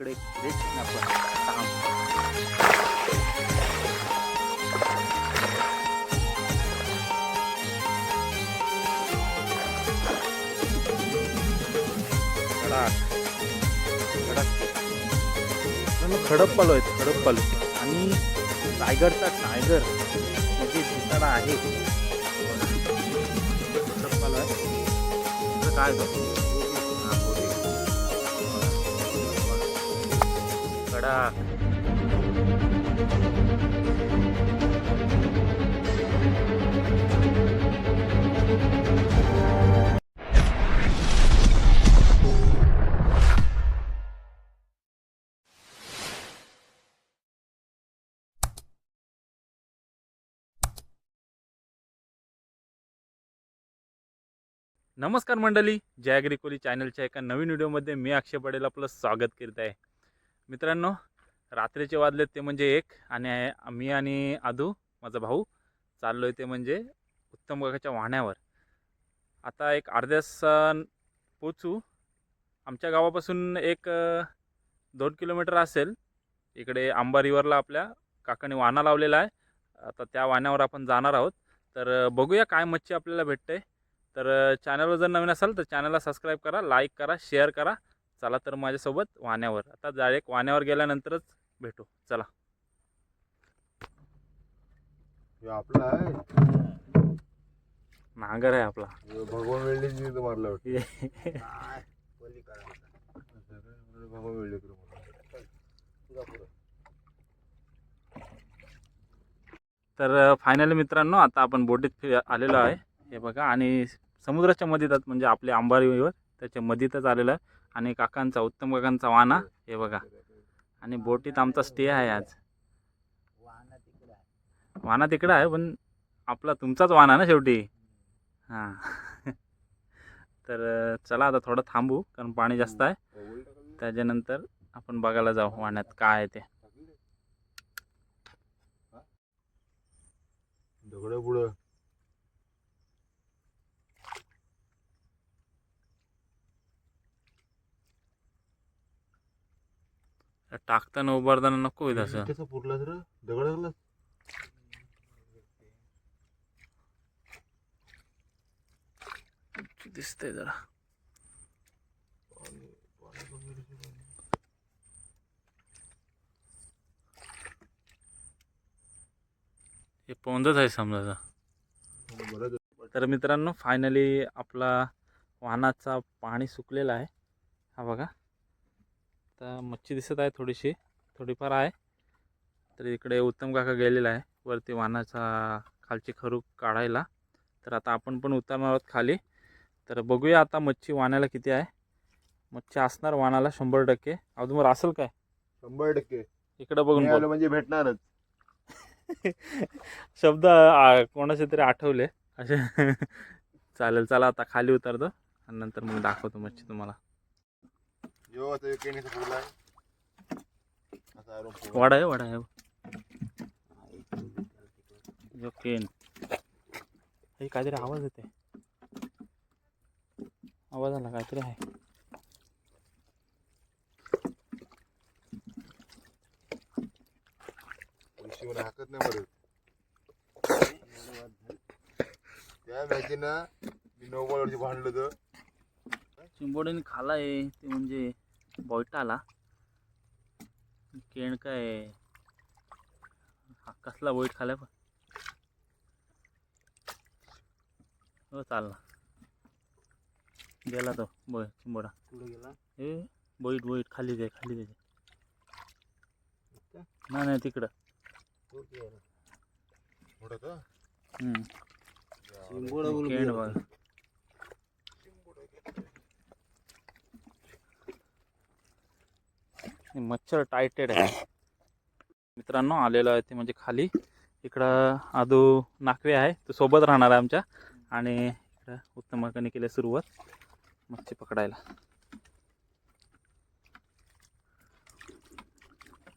इकडे रेस्ट आपण थांब. पालो आहेत खडक पालो. आणि टायगरचा टायगर म्हणजे दिसायला आहे खडक पालो आहे. काय करतो कडक नमस्कार मंडळी जय अग्रिकोली चॅनलच्या एका नवीन व्हिडिओमध्ये मी अक्षय पडेल आपलं स्वागत करीत आहे. मित्रांनो रात्रीचे वाजलेत ते म्हणजे एक आणि मी आणि आदू माझा भाऊ चाललो आहे ते म्हणजे उत्तम काकाच्या वाहण्यावर. आता एक अर्ध्या सण पोचू आमच्या गावापासून एक दोन किलोमीटर असेल. इकडे आंबा रिव्हरला आपल्या काकाने वाहना लावलेला आहे. आता त्या वाहण्यावर आपण जाणार आहोत. तर बघूया काय मच्छी आपल्याला भेटते. तर चॅनलवर जर नवीन असाल तर चॅनलला सबस्क्राईब करा लाईक करा शेअर करा. चला तर माझ्यासोबत वाहण्यावर आता डायरेक्ट वाहण्यावर गेल्यानंतरच भेटू. चला. आपला आहे. नांगर आहे आपला. भगवान वेल्डिंग मारलं भगवान वेल्डिंग तर फायनली मित्रांनो आता आपण बोटीत फि- आलेलो आहे. हे बघा आणि समुद्राच्या मध्येच म्हणजे आपले अंबारीवर त्याच्या मध्येच आलेलं आहे. आणि काकांचा उत्तम काकांचा वाहना हे बघा. आणि बोटीत आमचा स्टे आहे आज. वाहना तिकडं आहे पण आपला तुमचाच वाहना ना शेवटी? हां. तर चला आता थोडं थांबू कारण पाणी जास्त आहे. त्याच्यानंतर आपण बघायला जाऊ वाण्यात काय आहे ते. दगड पुढं. टाकताना उभारताना नको होईल असं. पुरला तर दगड लागला दिसतंय जरा. हे पोंदच आहे समजा तर मित्रांनो फायनली आपला वाहनाचा पाणी सुकलेला आहे. हा बघा. तर मच्छी दिसत आहे थोडीशी थोडीफार आहे. तर इकडे उत्तम काका गेलेला आहे वरती वाहनाचा खालची खरू काढायला. तर आता आपण पण उतरणार आहोत खाली. तर बघूया आता मच्छी वाहण्याला किती आहे. मच्छी असणार वाहनाला शंभर टक्के. अजून असेल काय? शंभर टक्के. इकडं बघून. म्हणजे भेटणारच. शब्द कोणाचे तरी आठवले. असे चालेल चला आता खाली उतरतो. आणि नंतर मग दाखवतो मच्छी तुम्हाला. यो आता केणीचा पुरला आहे असा आरोप. वडा आहे वडा आहे. जो केन हे काहीतरी आवाज येते आवाज आला काहीतरी आहे. शिवने हाकत नाही बरं. त्या मॅचीनं मी नऊ बॉलवरती भांडलो तर चिंबोडीने खाला आहे ते म्हणजे बॉयटा आला. केण काय? हा कसला बोईट खालाय पण. हो चालला. गेला तो बोय चिंबोडा. कुठे गेला? ए बोईट बोईट खाली दे खाली दे. नाही नाही तिकडं. चिंबोडा बघ मच्छर टायटेड आहे. मित्रांनो आलेलो आहे ते म्हणजे खाली. इकडं आदू नाकवे आहे तो सोबत राहणार आहे आमच्या. आणि इकडं उत्तम मार्गाने केली सुरुवात मच्छी पकडायला.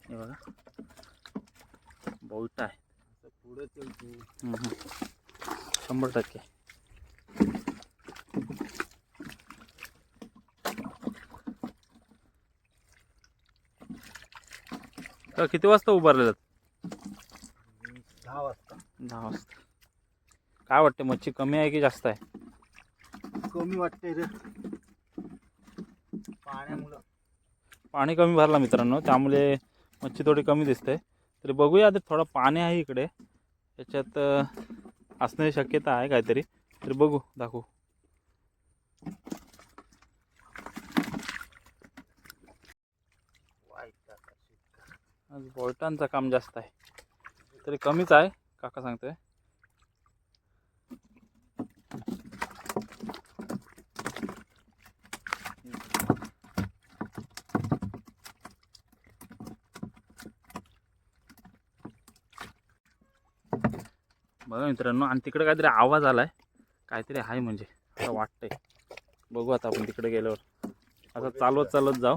हे बघा. बोईट आहे. पुढे शंभर टक्के. का किती वाजता उभारलेलं? दहा वाजता. दहा वाजता. काय वाटते मच्छी कमी आहे की जास्त आहे? कमी वाटते रे. पाण्यामुळं. पाणी कमी भरला मित्रांनो त्यामुळे मच्छी थोडी कमी दिसते. तरी बघूया आता थोडं पाणी आहे इकडे. त्याच्यात असण्याची शक्यता आहे काहीतरी. तरी बघू दाखवू. आज बोलटांचं काम जास्त आहे. तरी कमीच आहे काका सांगतोय. बघा मित्रांनो आणि तिकडे काहीतरी आवाज आलाय. काहीतरी आहे म्हणजे असं वाटतंय. बघू आता आपण तिकडे गेल्यावर. असं चालवत चालत जाऊ.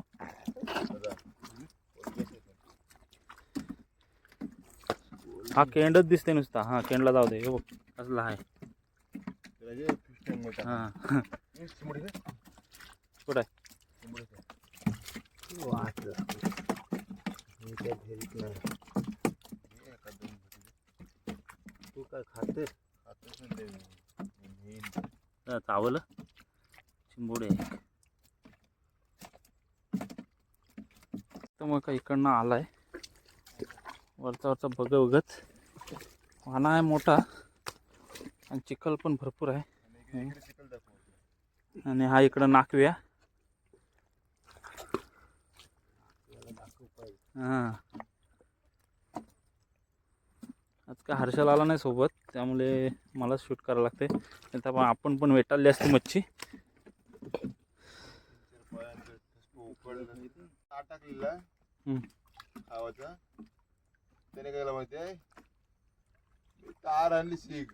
हा केंडच दिसते नुसता. हा केंडला जाऊ दे हे बघ. कसला आहे. हा. कुठं आहे? तू काय खाते चावलं? चिंबोडे. तर मग काय इकडनं आलाय. वरचा वरचा बघ बघत वाना आहे मोठा. आणि चिखल पण भरपूर आहे. आणि हा इकडं नाकव्या. हां. आज काय हर्षल आला नाही सोबत. त्यामुळे मला शूट करावं लागते नाही तर आपण- पण वेटाळली असते मच्छी. टाकलेला त्याने काय केलं माहितीये मी तार आणली शिक.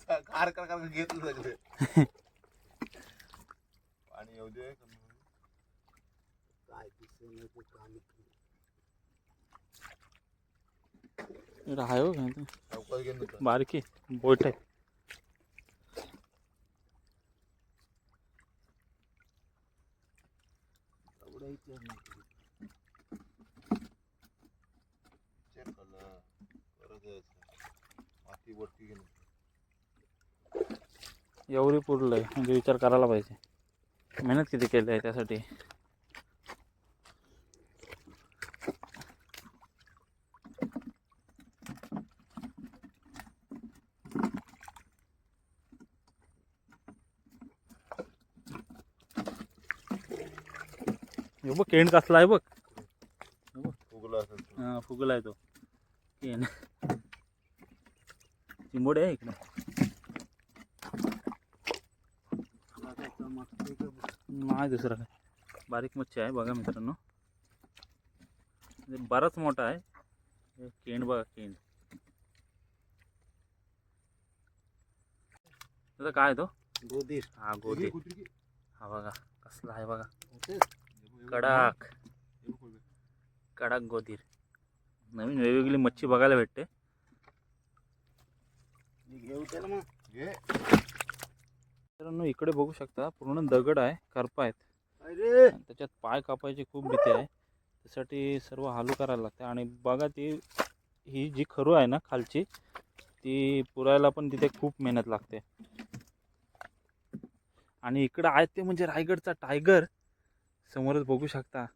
कार कार कार घेतलं सगळे. पाणी येऊ दे. कमी होईल. काय दिसत नाही ते काम इकडं आहे हो ते. घेऊन बारकी बोट आहे. एवढा विचार नाही. माती वरती गेली एवढी पुरलं आहे म्हणजे विचार करायला पाहिजे. मेहनत किती केली आहे त्यासाठी? हे बघ केंड कसला आहे बघ. फुगला. हा आहे तो. केंड चिंबोडे आहे इकडे. नाही दुसरं काय बारीक मच्छी आहे बघा मित्रांनो बराच मोठा आहे केंड बघा केंड त्याचा काय तो गोदीर हा हे गोदी घे, कुत्री घे. हा बघा कसला आहे बघा हे हे. कडक हे हे. कडक गोदीर नवीन वेगवेगळी मच्छी बघायला भेटते घेऊ त्याला मग. घे मित्रांनो इकडे बघू शकता पूर्ण दगड आहे करपा आहेत. अरे! आणि त्याच्यात पाय कापायची खूप भीती आहे. त्यासाठी सर्व हालू करायला लागते. आणि बघा ती ही जी खरू आहे ना खालची ती पुरायला पण तिथे खूप मेहनत लागते. आणि इकडं आहे ते म्हणजे रायगडचा टायगर. समोरच बघू शकता.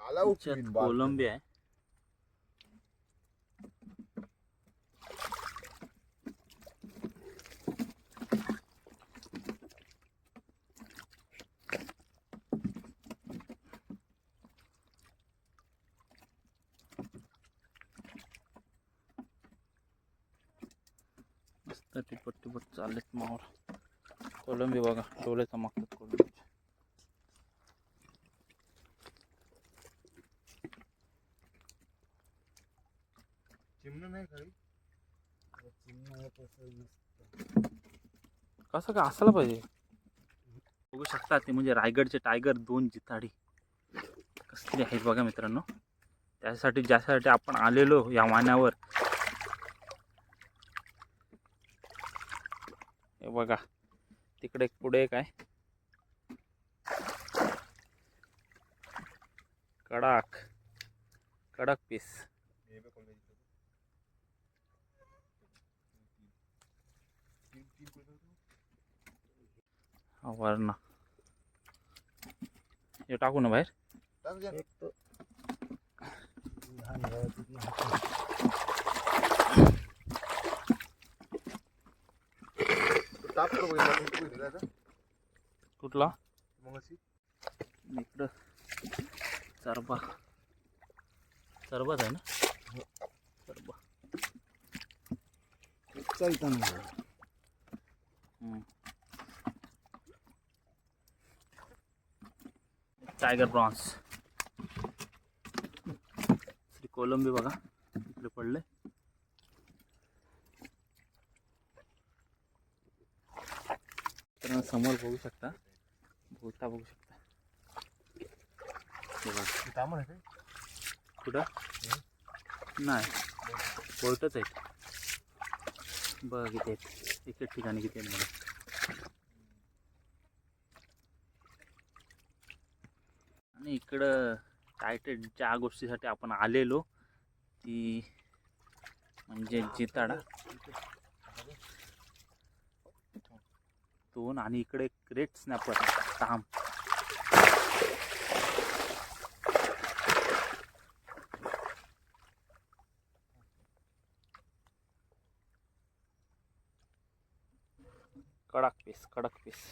आला. कोलंबी आहे. टिपट चाललेत मावर कोलंबी बघा डोळे चमकतात कोलंबी चिमणं नाही खाली. कसं काय? असायला पाहिजे. बघू शकता ते म्हणजे रायगडचे टायगर दोन जिताडी. कसले आहेत बघा मित्रांनो. त्यासाठी ज्यासाठी आपण आलेलो या वाण्यावर बघा. तिकडे एक पुढे एक आहे कडाक. कडक पीस हे बघ कोण बघितलं. तीन तीन कोण बघितलं? वरण. हे टाकू ना बाहेर टाक जा. एक तो लहान भावाचं की हातात. तो टाक करू बघितला. कोणतं बघितलं आता? कुठला? इकडं. चरबा चरबाच आहे ना? चरबा चालताना हम्म. टायगर प्रॉन्स श्री कोलंबी बघा. इकडे पडले समोर बघू शकता. भोवता बघू शकता. आहे? कुठं? नाही. बोलतच आहेत. बघ किती आहेत. एक एक ठिकाणी किती आहेत बघा. आणि इकडं टायटेड ज्या गोष्टीसाठी आपण आलेलो ती म्हणजे जिताडा. दोन आणि इकडे ग्रेट स्नॅपर ताम कडक पीस कडक पीस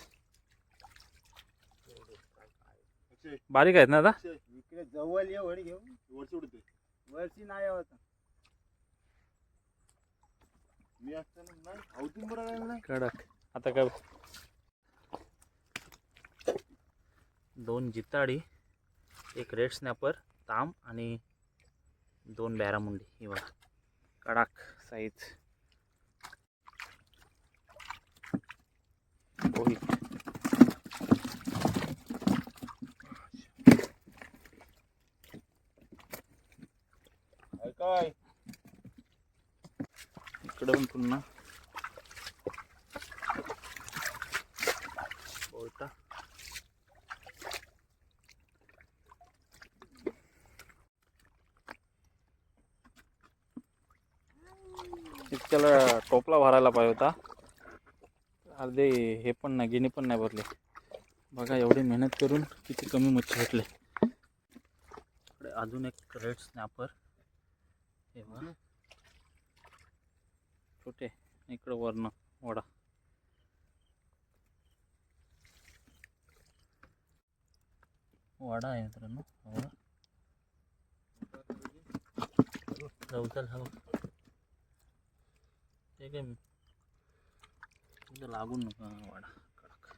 बारीक आहेत ना आता? इकडे जवळ ये वडी घेऊन. वरची उडते. वरची नाही होत मी असताना नाही अवतीन बरं काय नाही. कडक. आता काय? दोन जिताडी एक रेड स्नॅपर ताम आणि दोन बॅरामुंडी ही बघा. कडाक साईज. मोहित काय इकडं पुन्हा. इतक्याला टोपला भरायला पाहिजे होता. अर्धे हे पण नाही गिनी पण नाही भरले. बघा एवढी मेहनत करून किती कमी मच्छी भेटले. अजून एक रेड स्नॅपर. हे बघा. छोटे इकडं वरनं वडा. वडा आहे मित्रांनो जाऊ चल हवं ते काय लागून नका वडा कडक.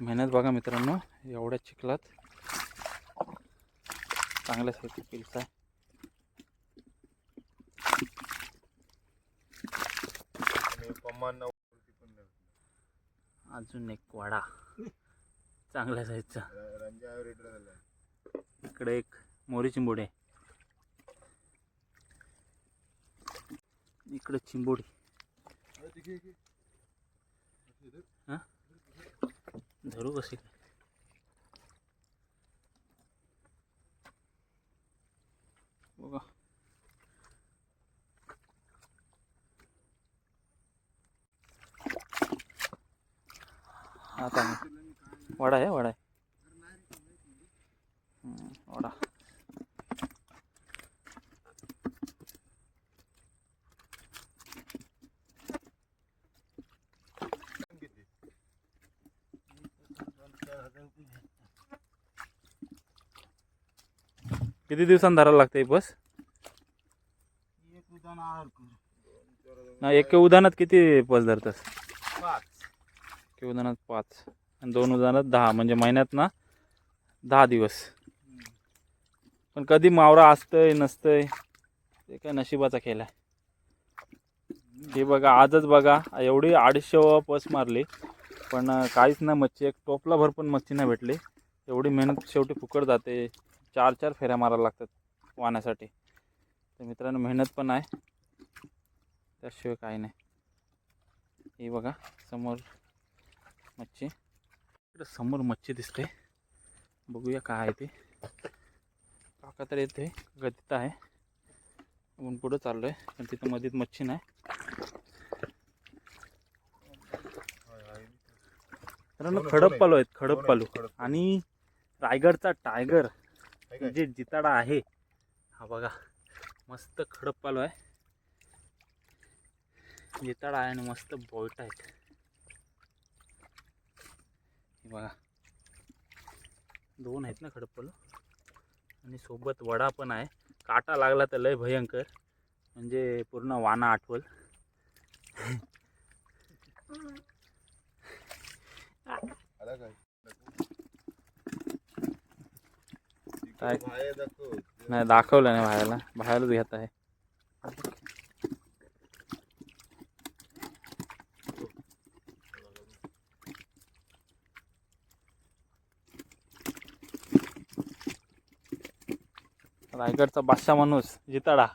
मेहनत बघा मित्रांनो एवढ्या चिखलात चांगल्या साईजची पिल्स आहे. अजून एक वाडा. चांगल्या साईजचा इकडे एक मोरी चिंबोडी. आहे इकडे चिंबोडी. धरू कशी काय आता वडा आहे वडा आहे. वडा. किती? दिवसांनी धरायला लागते बस? ना एक उदाहरणात किती बस धरतस? उदाहरणात पाच आणि दोन उदाहरणात दहा म्हणजे महिन्यात ना दहा दिवस. पण कधी मावरा असतंय नसतंय ते काय नशिबाचा खेळ आहे. हे बघा आजच बघा एवढी अडीचशे पस मारली पण काहीच नाही मच्छी एक टोपलाभर पण मच्छी नाही भेटली. एवढी मेहनत शेवटी फुकट जाते चार चार फेऱ्या मारायला लागतात वाहण्यासाठी तर मित्रांनो मेहनत पण आहे त्याशिवाय काही नाही. हे बघा समोर मच्छी. इकडं समोर मच्छी दिसते. बघूया काय आहे ते. काका तर येते गतीत आहे. आपण पुढं चाललो आहे पण तिथं मध्येच मच्छी नाही. मित्रांनो खडकपालू आहेत खडकपालू आणि रायगडचा टायगर जे जिताडा आहे. हा बघा मस्त खडकपालू आहे. जिताडा आहे आणि मस्त बोईट आहेत. बघा. दोन आहेत ना खडकपालू आणि सोबत वडा पण आहे. काटा लागला तर लय भयंकर. म्हणजे पूर्ण वाना आठवल. काय. नाही दाखवलं नाही बाहेरला. बाहेरच घेत आहे. रायगडचा बादशाह माणूस जिताडा.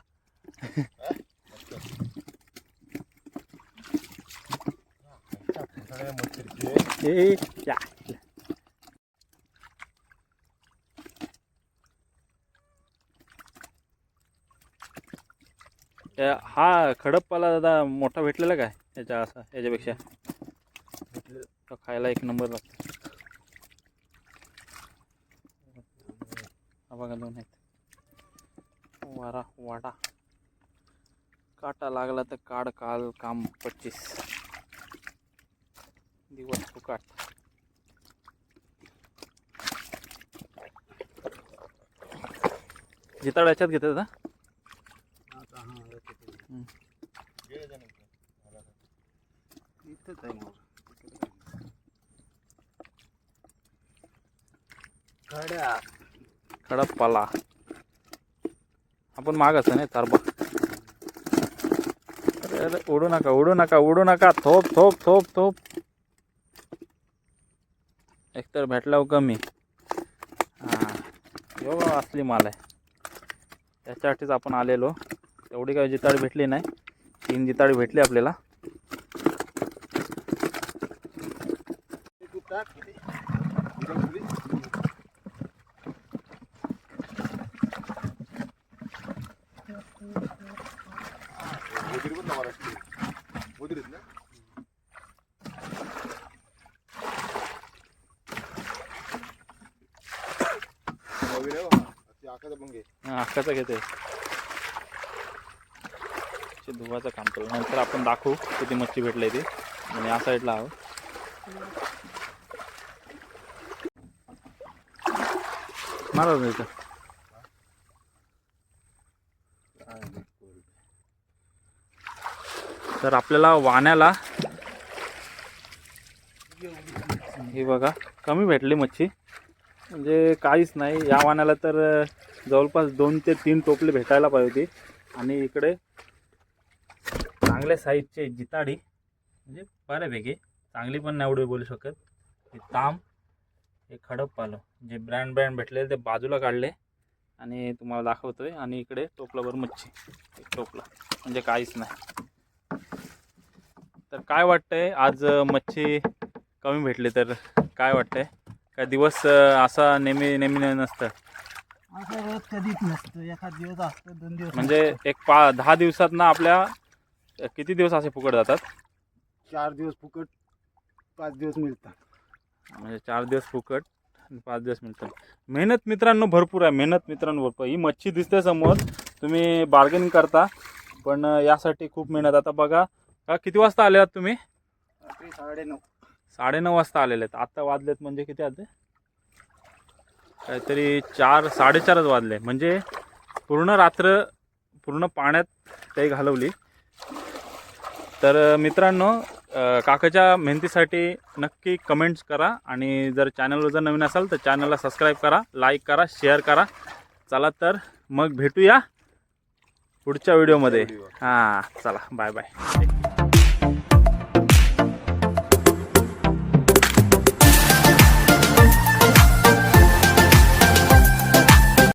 हे या. या- हा खडप्पाला दादा मोठा भेटलेला काय? याच्या असा याच्यापेक्षा? तो खायला एक नंबर लागतो. हा बघा दोन आहेत. वारा वाडा. काटा लागला तर काढ काल काम पच्चीस. दिवस फुकाट. जिताड याच्यात घेतात ना? आता हा हम्म. गेले त्यानंतर. आला काय? इथंच आहे मोर खड्या कडप्पाला आपण माग असं नाही तारबा अरे अरे उडू नका उडू नका उडू नका. थोप थोप थोप थोप. एकतर भेटला कमी. हां. यो असली माल आहे त्याच्यासाठीच आपण आलेलो. एवढी काही जिताडी भेटली नाही. तीन जिताडी भेटली आपल्याला तू टाक किती? तुला थोडी? गोदरी पण लावा लागते. गोदरीत ना? नवीन आहे बा. ती आकाचा पण कसं घेते. ते धुवाचं काम करू. नंतर आपण दाखवू किती मच्छी भेटली ती. आणि या साईडला आहोत. मारा इथं. तर आपल्याला वाण्याला हे बघा कमी भेटली मच्छी. म्हणजे काहीच नाही. या वाण्याला तर जवळपास दोन ते तीन टोपले भेटायला पाहिजे होती. आणि इकडे चांगल्या साईजचे जिताडी म्हणजे बऱ्यापैकी चांगली पण नाही एवढी बोलू शकत. हे ताम हे खडप पालो. जे ब्रँड ब्रँड भेटले ते बाजूला काढले. आणि तुम्हाला दाखवतोय. आणि इकडे टोपलाभर मच्छी. एक टोपला. म्हणजे काहीच नाही. तर काय वाटतंय? आज मच्छी कमी भेटली तर काय वाटतंय? काय दिवस असा नेहमी नेहमी नसतं. असं रोज कधीच नसतं. एखाद दिवस असतं दोन दिवस म्हणजे एक पा दहा दिवसात ना आपल्या किती दिवस असे फुकट जातात? चार दिवस फुकट पाच दिवस मिळतात. म्हणजे चार दिवस फुकट आणि पाच दिवस मिळतात. मेहनत मित्रांनो भरपूर आहे. मेहनत मित्रांनो भरपूर. ही मच्छी दिसते समोर. तुम्ही बार्गेनिंग करता. पण यासाठी खूप मेहनत. आता बघा का किती वाजता आले आहात तुम्ही? रात्री साडेनऊ. साडेनऊ वाजता आलेले आहेत आता वाजलेत म्हणजे किती आले काहीतरी चार साडेचारच वाजले. म्हणजे पूर्ण रात्र पूर्ण पाण्यात काही घालवली. तर मित्रांनो काकाच्या मेहनतीसाठी नक्की कमेंट्स करा आणि जर चॅनलवर जर नवीन असाल तर चॅनलला सबस्क्राईब करा लाईक करा शेअर करा. चला तर मग भेटूया पुढच्या व्हिडिओमध्ये व्हिडिओ. हां चला. Bye bye